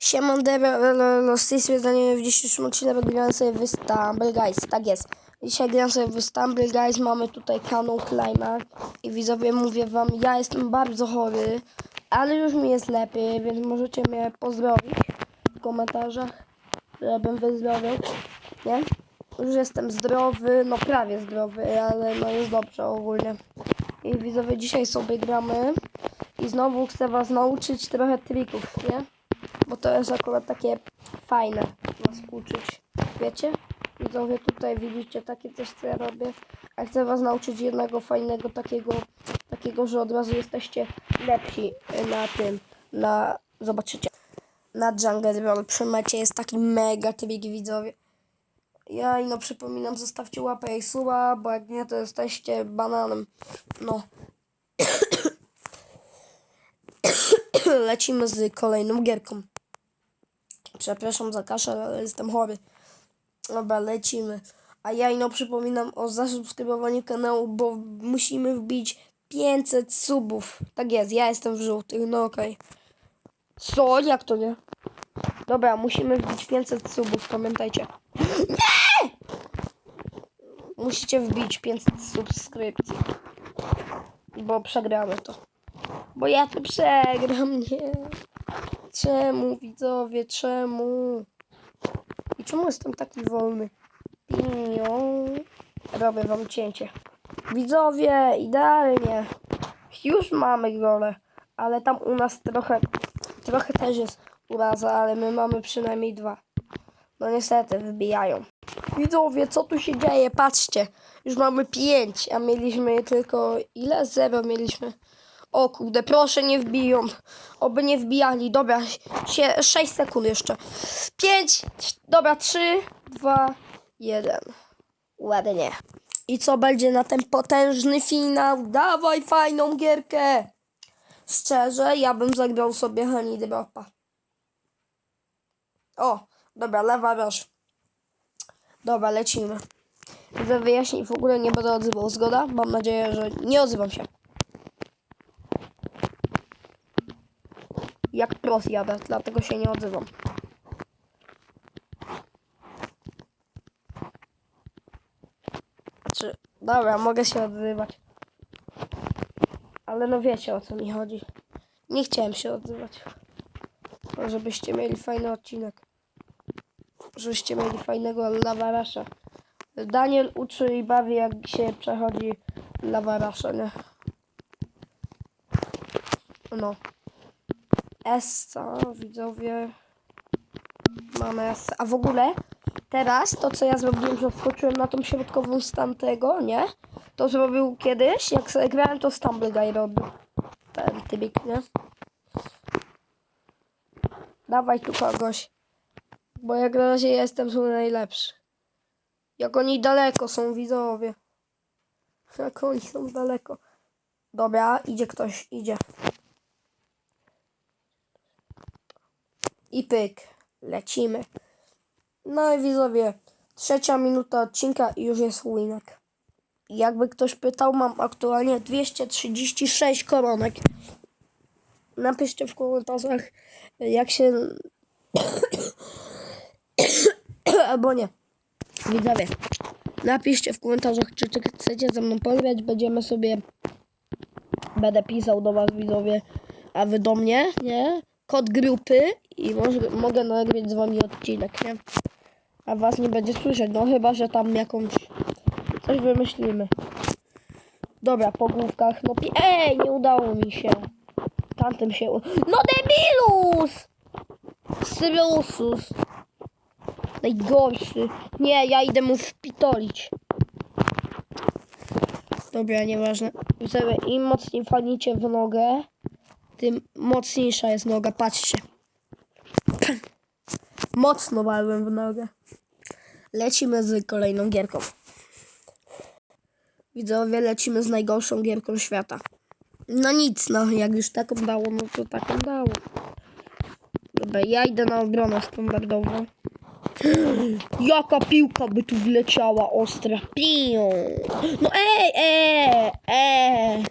Siemon Debelo, z tej strony w dzisiejszym odcinku grałem sobie w Stumble Guys, tak jest. Dzisiaj gram sobie w Stumble Guys, mamy tutaj kanał Clima i widzowie mówię wam, ja jestem bardzo chory, ale już mi jest lepiej, więc możecie mnie pozdrowić w komentarzach, żebym wyzdrowiał, nie? Już jestem zdrowy, no prawie zdrowy, ale no jest dobrze ogólnie. I widzowie, dzisiaj sobie gramy i znowu chcę was nauczyć trochę trików, nie? Bo to jest akurat takie fajne was uczyć. Wiecie? Widzowie tutaj widzicie takie coś co ja robię. A chcę was nauczyć jednego fajnego takiego, takiego, że od razu jesteście lepsi na tym, na zobaczycie. Na Jungle Roll przy mecie jest taki mega trik widzowie. Ja i no przypominam, zostawcie łapę i suba, bo jak nie to jesteście bananem. No. Lecimy z kolejną gierką. Przepraszam za kaszel, ale jestem chory. Dobra, lecimy. A ja ino przypominam o zasubskrybowaniu kanału, bo musimy wbić 500 subów. Tak jest, ja jestem w żółtych, no okej. Co? Jak to nie? Dobra, musimy wbić 500 subów, pamiętajcie. Nie! Musicie wbić 500 subskrypcji. Bo przegramy to. Bo ja to przegram, nie. Czemu, widzowie, czemu? I czemu jestem taki wolny? Pinią. Robię wam cięcie. Widzowie, idealnie. Już mamy gole. Ale tam u nas trochę, trochę też jest uraza, ale my mamy przynajmniej dwa. No niestety, wybijają. Widzowie, co tu się dzieje? Patrzcie. Już mamy pięć, a mieliśmy tylko... Ile? Zero mieliśmy. O kurde, proszę nie wbiją. Oby nie wbijali. Dobra, się, 6 sekund jeszcze. 5, dobra, 3, 2, 1. Ładnie. I co będzie na ten potężny finał? Dawaj fajną gierkę. Szczerze, ja bym zagrał sobie Honey Dropa. O, dobra, lewa roż. Dobra, lecimy. Za wyjaśnień w ogóle nie będę odzywał. Zgoda? Mam nadzieję, że nie odzywam się. Jak pros jadę, dlatego się nie odzywam. Znaczy, dobra, mogę się odzywać. Ale no wiecie o co mi chodzi. Nie chciałem się odzywać. Tylko żebyście mieli fajny odcinek. Żebyście mieli fajnego lawarasza. Daniel uczy i bawi jak się przechodzi lawarasza, nie? No. Essa, widzowie. Mamy Essa. A w ogóle teraz to, co ja zrobiłem, że wskoczyłem na tą środkową stan tego, nie? To zrobił kiedyś, jak sobie grałem, to Stumble Guy robił. Ten tybik, nie? Dawaj tu kogoś. Bo jak na razie jestem tu najlepszy. Jak oni daleko są, widzowie. Jak oni są daleko. Dobra, idzie ktoś, idzie. I pyk, lecimy. No i widzowie, trzecia minuta odcinka i już jest winek. Jakby ktoś pytał, mam aktualnie 236 koronek. Napiszcie w komentarzach, jak się... Albo nie. Widzowie, napiszcie w komentarzach, czy, czy chcecie ze mną pograć. Będziemy sobie... Będę pisał do was, widzowie, a wy do mnie, nie? Kod grupy i może, mogę nagrać z wami odcinek, nie? A was nie będzie słyszeć, no chyba, że tam jakąś coś wymyślimy. Dobra, po główkach, no pi- Ej, nie udało mi się. Tamtym się. No debilus! Syrusus. Najgorszy. Nie, ja idę mu wpitolić. Dobra, nieważne. Im mocniej walnicie w nogę, tym mocniejsza jest noga. Patrzcie. Mocno walłem w nogę. Lecimy z kolejną gierką. Widzowie, lecimy z najgorszą gierką świata. No nic, no jak już taką dało, no to taką dało. Dobra, ja idę na obronę standardową. Jaka piłka by tu wleciała ostra. Pią. No ej, ej, ej.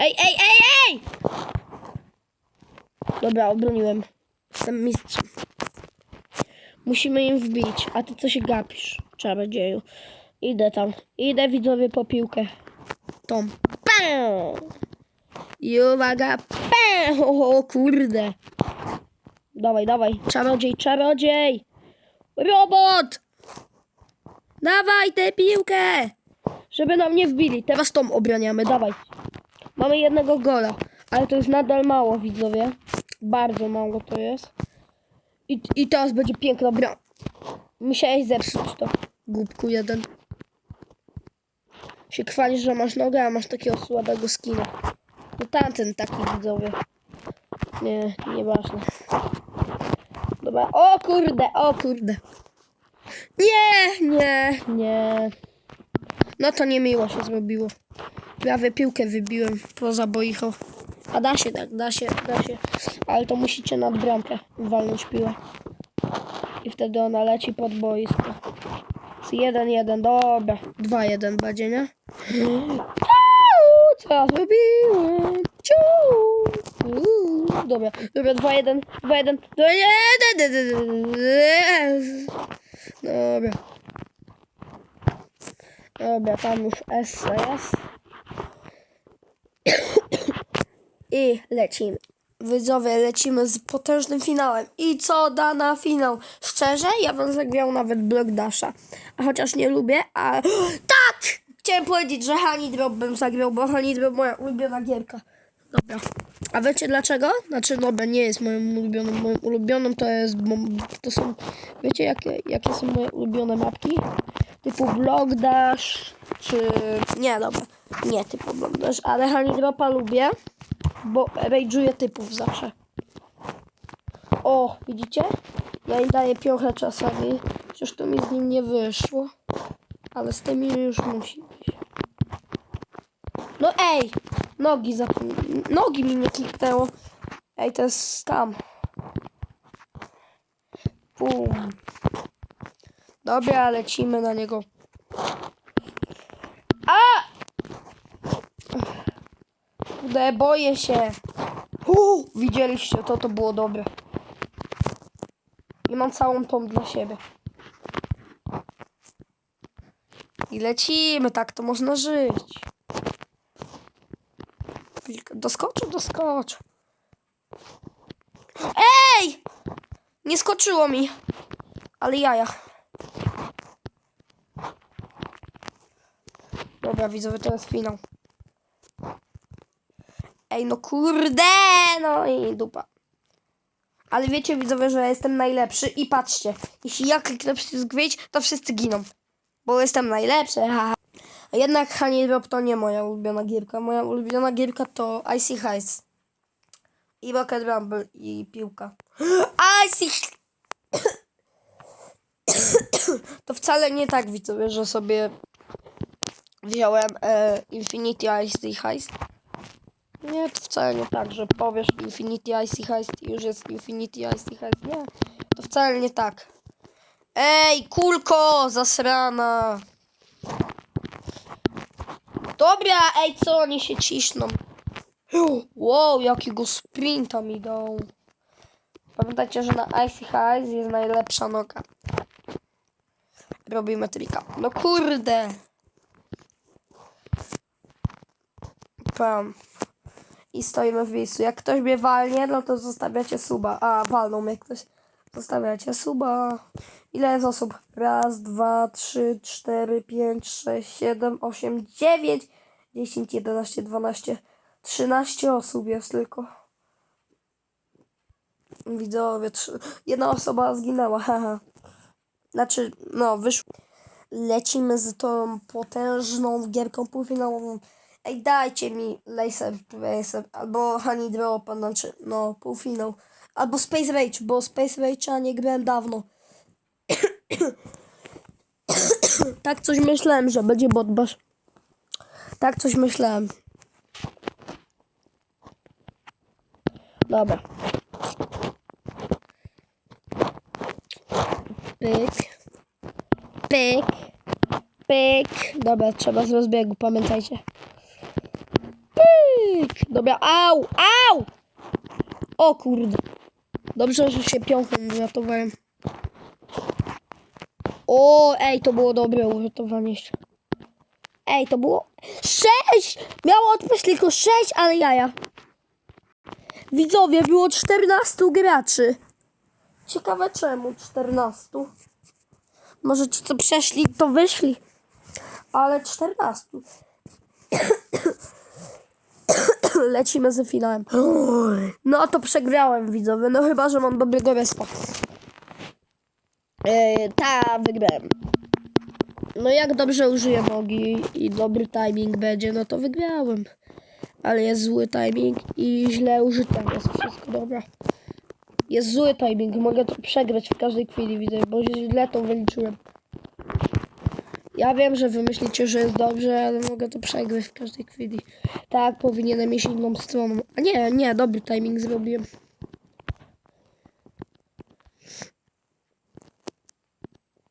Ej, ej, ej, ej! Dobra, obroniłem. jestem mistrzem. Musimy im wbić, a ty co się gapisz, czarodzieju. Idę tam, idę widzowie po piłkę. Tom. Pę! I uwaga, pę! O, kurde. Dawaj, dawaj, czarodziej, czarodziej! Robot! Dawaj tę piłkę! Żeby nam nie wbili. Teraz tą obraniamy, dawaj. Mamy jednego gola, ale to jest nadal mało, widzowie. Bardzo mało to jest. I, i teraz będzie piękna bram. Musiałeś zepsuć to, głupku jeden. Się chwalisz, że masz nogę, a masz takiego słabego skina. No tamten taki widzowie. Nie, nieważne. Dobra, o kurde, o kurde. Nie, nie, nie. No to niemiło się zrobiło. Prawie piłkę wybiłem poza boicho. A da się tak, da się, da się. Ale to musicie nad bramkę walnąć piłę. I wtedy ona leci pod boisko. Z 1-1, dobra. 2-1 będzie, nie? Co ja zrobiłem? Dobra, dobra, 2-1, 2-1, 2-1. Dobra. Dobra, tam już S jest. I lecimy. Widzowie, lecimy z potężnym finałem. I co da na finał? Szczerze, ja bym zagrał nawet Block Dasha. A chociaż nie lubię, a... Tak! Chciałem powiedzieć, że Honey Drop bym zagrał, bo Honey Drop moja ulubiona gierka. Dobra. A wiecie dlaczego? Znaczy, dobra, nie jest moją ulubioną. Moją ulubioną to jest... To są... Wiecie, jakie, jakie są moje ulubione mapki? Typu Block Dash, czy... Nie, dobra. Nie typu Block Dash, ale Honey Dropa lubię bo rage'uję typów zawsze. O, widzicie? Ja im daję piochę czasami, chociaż to mi z nim nie wyszło. Ale z tymi już musi być. No ej! Nogi za... Nogi mi nie kliknęło. Ej, to jest skam. Pum. Dobra, lecimy na niego. Kurde, boję się. Uu, widzieliście, to to było dobre. I mam całą tą dla siebie. I lecimy, tak to można żyć. Doskoczył, doskoczył. Ej! Nie skoczyło mi. Ale jaja. Dobra, widzowie, to jest finał. Ej, no kurde, no i dupa. Ale wiecie, widzowie, że jestem najlepszy i patrzcie, jeśli ja kliknę przycisk wyjść, to wszyscy giną. Bo jestem najlepszy, haha. Jednak Honey Drop to nie moja ulubiona gierka. Moja ulubiona gierka to Icy Heist. I Rocket Rumble i piłka. Icy... to wcale nie tak, widzowie, że sobie wziąłem e, Infinity Icy Heist. Nie, to wcale nie tak, że powiesz Infinity Icy Heist i już jest Infinity Icy Heist. Nie, to wcale nie tak. Ej, kulko, zasrana. Dobra, ej, co oni się ciszną? Wow, jakiego sprinta mi dał. Pamiętajcie, że na Icy Heist jest najlepsza noga. Robimy trika. No kurde. Pam i stoimy w miejscu. Jak ktoś mnie walnie, no to zostawiacie suba. A, walną mnie ktoś. Zostawiacie suba. Ile jest osób? Raz, dwa, trzy, cztery, pięć, sześć, siedem, osiem, dziewięć, dziesięć, jedenaście, dwanaście, trzynaście osób jest tylko. Widzowie, trzy... jedna osoba zginęła, haha. Znaczy, no, wyszło. Lecimy z tą potężną gierką półfinałową. Ej, dajcie mi Laser Racer albo Honey Drop, znaczy, no, półfinał. Albo Space Rage, bo Space Rage'a nie grałem dawno. tak coś myślałem, że będzie botbash. Tak coś myślałem. Dobra. Pyk. Pyk. Pyk. Dobra, trzeba z rozbiegu, pamiętajcie. Dobra, au, au! O kurde. Dobrze, że się piąchą uratowałem. O, ej, to było dobre uratowanie się. Ej, to było... Sześć! Miało odpaść tylko sześć, ale jaja. Widzowie, było 14 graczy. Ciekawe czemu 14. Może ci co przeszli, to wyszli. Ale 14. Lecimy ze finałem. No to przegrałem widzowie. No chyba, że mam dobrego respa. Yy, ta, wygrałem. No jak dobrze użyję nogi i dobry timing będzie, no to wygrałem. Ale jest zły timing i źle użyte. Jest wszystko dobra. Jest zły timing, mogę to przegrać w każdej chwili, widzę, bo źle to wyliczyłem. Ja wiem, że wy myślicie, że jest dobrze, ale mogę to przegrać w każdej chwili. Tak, powinienem iść inną stroną. A nie, nie, dobry timing zrobiłem.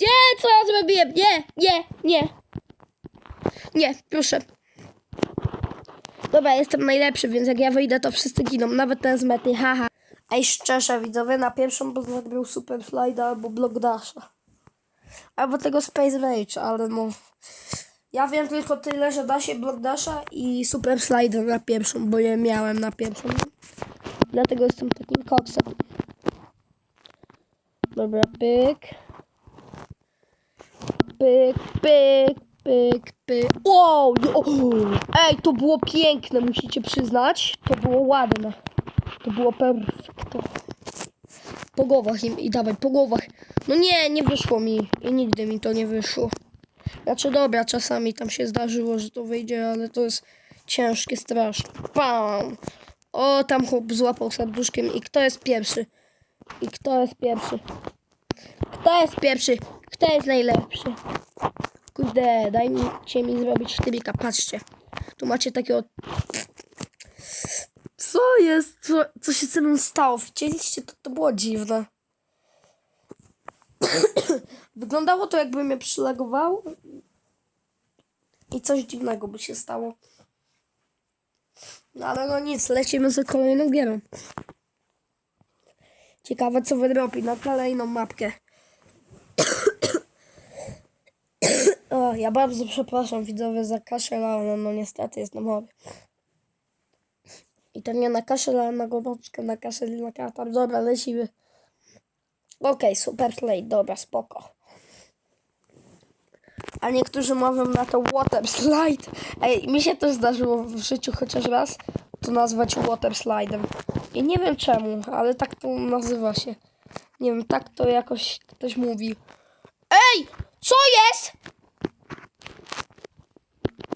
Nie, co ja zrobiłem? Nie, nie, nie. Nie, proszę. Dobra, jestem najlepszy, więc jak ja wyjdę, to wszyscy giną, nawet ten z mety, haha. Ej, szczerze, widzowie, na pierwszą bym był Super Slide albo Block Dasha. Albo tego Space Rage, ale no... Ja wiem tylko tyle, że da się Block Dasha i Super Slide na pierwszą, bo je miałem na pierwszą. Dlatego jestem takim koksem. Dobra, pyk. Pyk, pyk, pyk, pyk. Wow! jo- Ej, to było piękne, musicie przyznać. To było ładne. To było perfekto. Po głowach im i dawaj, po głowach. No nie, nie wyszło mi. I nigdy mi to nie wyszło. Znaczy dobra, czasami tam się zdarzyło, że to wyjdzie, ale to jest ciężkie strasznie. Pam! O, tam chłop złapał serduszkiem. I kto jest pierwszy? I kto jest pierwszy? Kto jest pierwszy? Kto jest najlepszy? Kurde, daj mi, zrobić sztybika. Patrzcie. Tu macie takiego... Co jest? Co, co się ze mną stało? Widzieliście? To, to było dziwne. Wyglądało to jakby mnie przylegował i coś dziwnego by się stało. No ale no nic, lecimy za kolejną gierą. Ciekawe co wydrobi na kolejną mapkę. o, ja bardzo przepraszam widzowie za kaszel, ale no niestety jestem chory. I to nie na kaszel, ale na gorączkę, na kaszel i na katar. Dobra, lecimy. Okej, super slate, dobra, spoko. A niektórzy mówią na to water slide. Ej, mi się też zdarzyło w życiu chociaż raz to nazwać water slidem. I nie wiem czemu, ale tak to nazywa się. Nie wiem, tak to jakoś ktoś mówi. Ej! Co jest?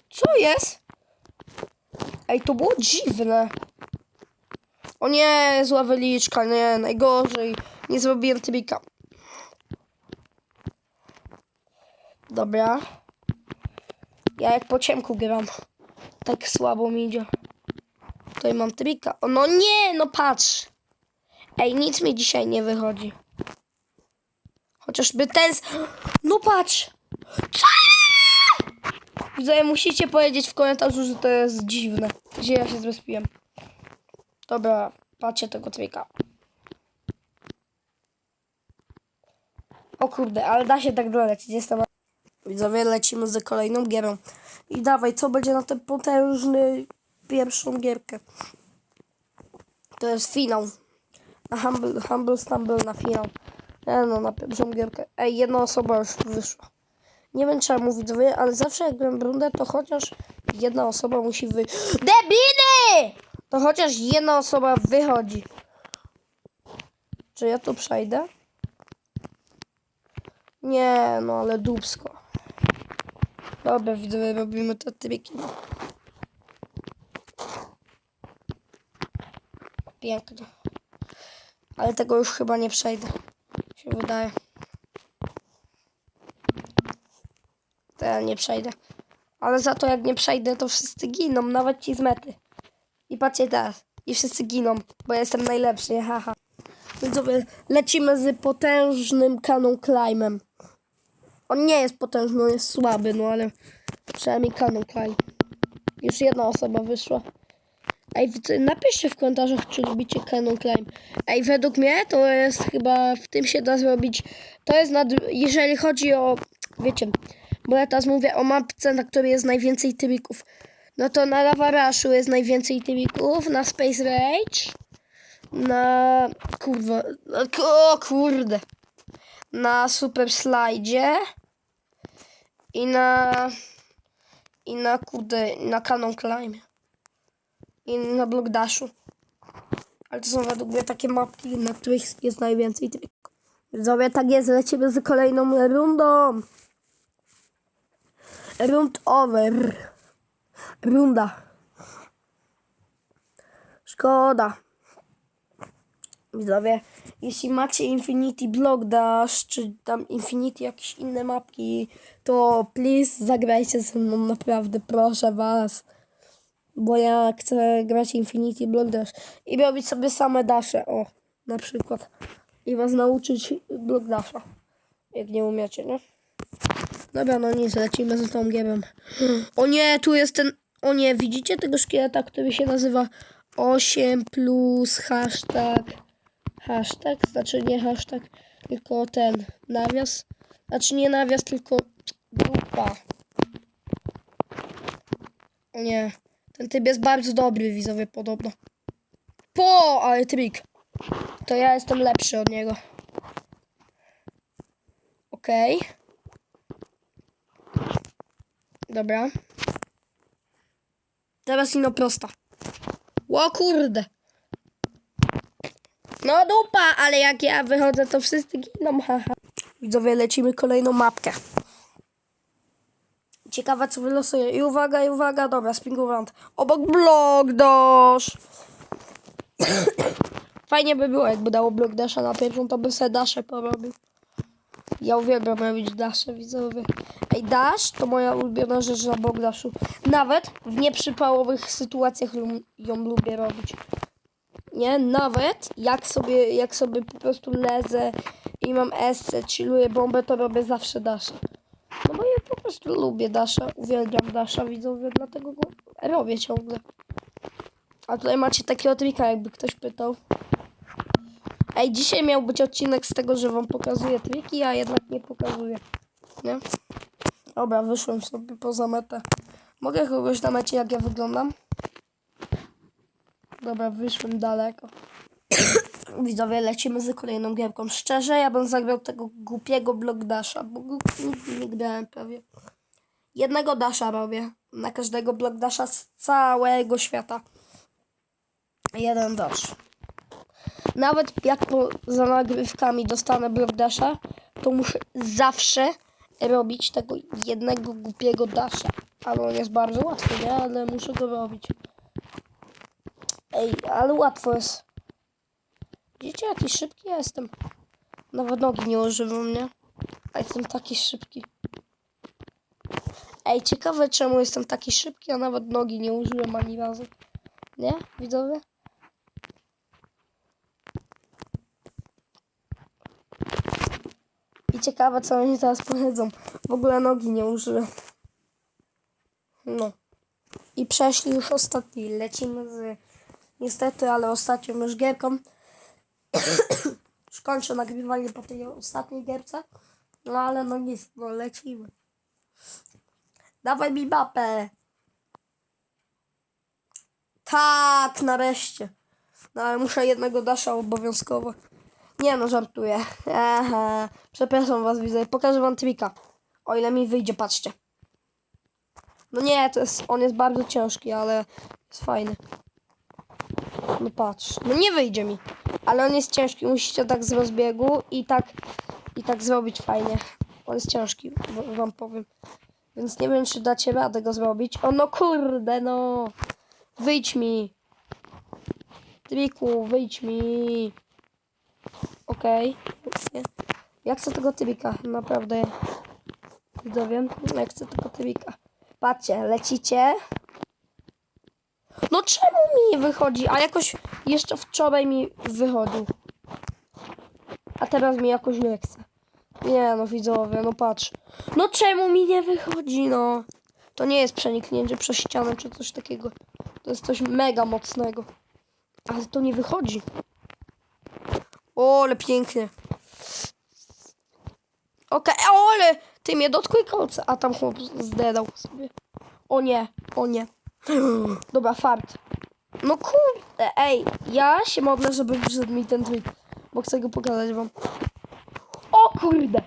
Co jest? Ej, to było dziwne. O nie, zła wyliczka, nie, najgorzej. Nie zrobiłem trika. Dobra. Ja jak po ciemku gram. Tak słabo mi idzie. Tutaj mam trika. O, no nie, no patrz. Ej, nic mi dzisiaj nie wychodzi. Chociażby ten... No patrz. Co? Widzę, musicie powiedzieć w komentarzu, że to jest dziwne. Gdzie ja się zrespiłem. Dobra, patrzcie tego trika. O kurde, ale da się tak dolecieć. Jestem... Widzowie, lecimy z kolejną gierą. I dawaj, co będzie na ten potężny pierwszą gierkę? To jest finał. Na Humble, Humble Stumble na finał. Nie no, na pierwszą gierkę. Ej, jedna osoba już wyszła. Nie wiem czemu widzowie, ale zawsze jak gram rundę, to chociaż jedna osoba musi wy... DEBILY! To chociaż jedna osoba wychodzi. Czy ja tu przejdę? Nie, no ale dubsko. Dobra, widzowie, robimy te triki. Pięknie. Ale tego już chyba nie przejdę. Się wydaje. To ja nie przejdę. Ale za to jak nie przejdę, to wszyscy giną, nawet ci z mety. I patrzcie teraz. I wszyscy giną, bo ja jestem najlepszy, haha. Widzowie, lecimy z potężnym kanon climbem. On nie jest potężny, on jest słaby, no ale przynajmniej kanon climb. Już jedna osoba wyszła. Ej, napiszcie w komentarzach, czy lubicie Canon Climb. Ej, według mnie to jest chyba, w tym się da zrobić, to jest nad, jeżeli chodzi o, wiecie, bo ja teraz mówię o mapce, na której jest najwięcej tybików. No to na Lava Rushu jest najwięcej tybików, na Space Rage, na, kurwa, o kurde, na Super Slide i na, i na, kurde, na Canon Climb i na Block Dashu. Ale to są według mnie takie mapki, na których jest najwięcej tybików. Widzowie, tak jest, lecimy z kolejną rundą. Rund over. Runda. Szkoda. Widzowie, jeśli macie Infinity Block Dash, czy tam Infinity jakieś inne mapki, to please zagrajcie ze mną, naprawdę, proszę was. Bo ja chcę grać Infinity Block Dash i robić sobie same dasze, o, na przykład. I was nauczyć Block Dasha, jak nie umiecie, nie? Dobra, no nic, lecimy z tą gierą. O nie, tu jest ten... O nie, widzicie tego szkieleta, który się nazywa 8 plus hashtag... Hashtag? Znaczy nie hashtag, tylko ten nawias. Znaczy nie nawias, tylko. O nie, ten typ jest bardzo dobry, widzowie, podobno. Po, ale trik. To ja jestem lepszy od niego. Okej. Dobra. Teraz ino prosta. Ło kurde. No dupa, ale jak ja wychodzę, to wszyscy giną, haha. Widzowie, lecimy kolejną mapkę. Ciekawe, co wylosuje. I uwaga, i uwaga, dobra, spingurant. Obok blok dash. Fajnie by było, jakby dało blok dasha na pierwszą, to by se dasze porobił. Ja uwielbiam robić dasze, widzowie. Ej, dash to moja ulubiona rzecz na blok. Nawet w nieprzypałowych sytuacjach ją lubię robić. Nie, nawet jak sobie, jak sobie po prostu lezę i mam esce, chilluję bombę, to robię zawsze dasha. No bo ja po prostu lubię dasha, uwielbiam dasha, widzowie, dlatego go robię ciągle. A tutaj macie takiego trika, jakby ktoś pytał. Ej, dzisiaj miał być odcinek z tego, że wam pokazuję triki, a jednak nie pokazuję. Nie? Dobra, wyszłem sobie poza metę. Mogę kogoś na mecie, jak ja wyglądam? Dobra, wyszłem daleko. Widzowie, lecimy z kolejną gierką. Szczerze, ja bym zagrał tego głupiego block dasha, bo nigdy nie grałem prawie. Jednego dasha robię. Na każdego dasha z całego świata. Jeden dash. Nawet jak po, za nagrywkami dostanę block dasha, to muszę zawsze robić tego jednego głupiego dasha. Ale on jest bardzo łatwy, nie? Ale muszę go robić. Ej, ale łatwo jest. Widzicie, jaki szybki ja jestem? Nawet nogi nie używam, nie? A jestem taki szybki. Ej, ciekawe czemu jestem taki szybki, a nawet nogi nie użyłem ani razu. Nie? Widzowie? I ciekawe co oni teraz powiedzą. W ogóle nogi nie użyłem. No. I przeszli już ostatni. Lecimy z niestety, ale ostatnią już gierką. już kończę nagrywanie po tej ostatniej gierce. No ale no nic, no lecimy. Dawaj mi mapę. Tak, nareszcie. No ale muszę jednego dasza obowiązkowo. Nie no, żartuję. Aha. Przepraszam was, widzę. Pokażę wam trika. O ile mi wyjdzie, patrzcie. No nie, to jest, on jest bardzo ciężki, ale jest fajny. No patrz. No nie wyjdzie mi. Ale on jest ciężki. Musicie tak z rozbiegu i tak i tak zrobić fajnie. On jest ciężki, wam powiem. Więc nie wiem, czy dacie radę go zrobić. O no kurde, no. Wyjdź mi. Triku, wyjdź mi. Okej. Okay. Ja chcę tego trika, naprawdę. Widzowie, ja chcę tego trika. Patrzcie, lecicie. No czemu mi nie wychodzi? A jakoś jeszcze wczoraj mi wychodził. A teraz mi jakoś nie chce. Nie no widzowie, no patrz. No czemu mi nie wychodzi, no? To nie jest przeniknięcie przez ścianę czy coś takiego. To jest coś mega mocnego. Ale to nie wychodzi. O, ale pięknie. Okej, o, ale ty mnie dotknij kolce. A tam chłop zdedał sobie. O nie, o nie. Dobra, fart. No kurde, ej, ja się modlę, żeby wszedł mi ten trik, bo chcę go pokazać wam. O kurde.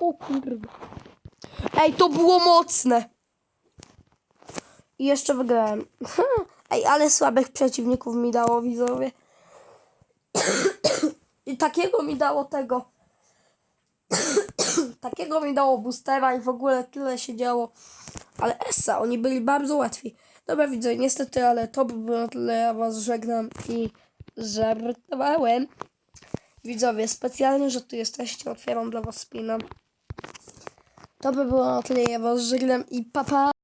O kurde. Ej, to było mocne. I jeszcze wygrałem. Ej, ale słabych przeciwników mi dało, widzowie. I takiego mi dało tego. takiego mi dało boostera i w ogóle tyle się działo. Ale Essa, oni byli bardzo łatwi. Dobra, widzę, niestety, ale to by było na tyle. Ja was żegnam i żartowałem. Widzowie, specjalnie, że tu jesteście, otwieram dla was spina. To by było na tyle. Ja was żegnam i papa. Pa.